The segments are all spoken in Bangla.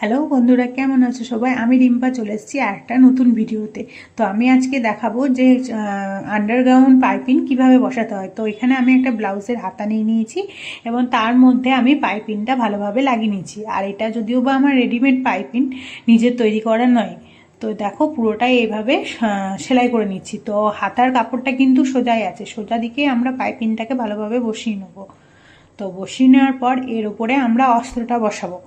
হ্যালো বন্ধুরা কেমন আছো সবাই? আমি রিম্পা চলে এসেছি একটা নতুন ভিডিওতে। তো আমি আজকে দেখাবো যে আন্ডারগ্রাউন্ড পাইপিং কীভাবে বসাতে হয়। তো এখানে আমি একটা ব্লাউজের হাতা নিয়ে নিয়েছি এবং তার মধ্যে আমি পাইপিংটা ভালোভাবে লাগিয়ে নিয়েছি। আর এটা যদিও বা আমার রেডিমেড পাইপিং নিজের তৈরি করা নয়। তো দেখো পুরোটাই এইভাবে আহ, সেলাই করে নিচ্ছি। তো হাতার কাপড়টা কিন্তু সোজাই আছে। সোজা দিকে আমরা পাইপিংটাকে ভালোভাবে বসিয়ে নেব। তো বসিয়ে নেওয়ার পর এর উপরে আমরা অস্ত্রটা বসাবো।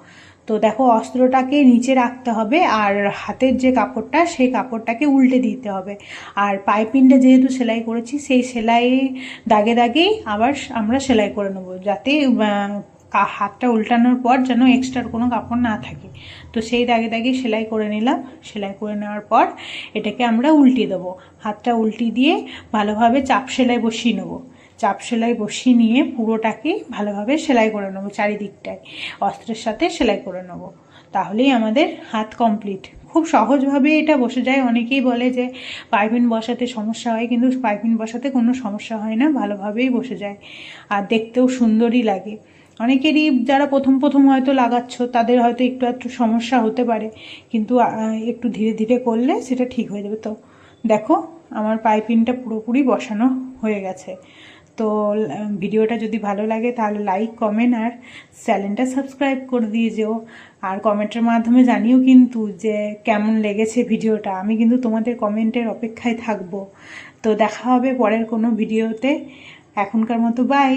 তো দেখো অস্ত্রটাকে নিচে রাখতে হবে আর হাতের যে কাপড়টা, সেই কাপড়টাকে উল্টে দিতে হবে। আর পাইপিংটা যেহেতু সেলাই করেছি, সেই সেলাই দাগে দাগেই আবার আমরা সেলাই করে নেব যাতে হাতটা উল্টানোর পর যেন এক্সট্রার কোনো কাপড় না থাকে। তো সেই দাগে দাগে সেলাই করে নিলাম। সেলাই করে নেওয়ার পর এটাকে আমরা উল্টিয়ে দেবো। হাতটা উল্টি দিয়ে ভালোভাবে চাপ সেলাই বসিয়ে নেব। চাপ সেলাই বসিয়ে নিয়ে পুরোটাকে ভালোভাবে সেলাই করে নেব, চারিদিকটায়। অস্ত্রের সাথে সেলাই করে নেব। তাহলেই আমাদের হাত কমপ্লিট খুব সহজভাবে এটা বসে যায়। অনেকেই বলে যে পাইপিন বসাতে সমস্যা হয়, কিন্তু পাইপিন বসাতে কোনো সমস্যা হয় না, ভালোভাবেই বসে যায়। আর দেখতেও সুন্দরই লাগে। অনেকেরই যারা প্রথম প্রথম হয়তো লাগাচ্ছ, তাদের হয়তো একটু একটু সমস্যা হতে পারে, কিন্তু একটু ধীরে ধীরে করলে সেটা ঠিক হয়ে যাবে। তো দেখো, আমার পাইপিনটা পুরোপুরি বসানো হয়ে গেছে। তো ভিডিওটা যদি ভালো লাগে তাহলে লাইক কমেন্ট আর চ্যানেলটা সাবস্ক্রাইব করে দিয়ে যেও। আর কমেন্টের মাধ্যমে জানিও কিন্তু যে কেমন লেগেছে ভিডিওটা। আমি কিন্তু তোমাদের কমেন্টের অপেক্ষায় থাকব। তো দেখা হবে পরের কোনো ভিডিওতে। এখনকার মতো বাই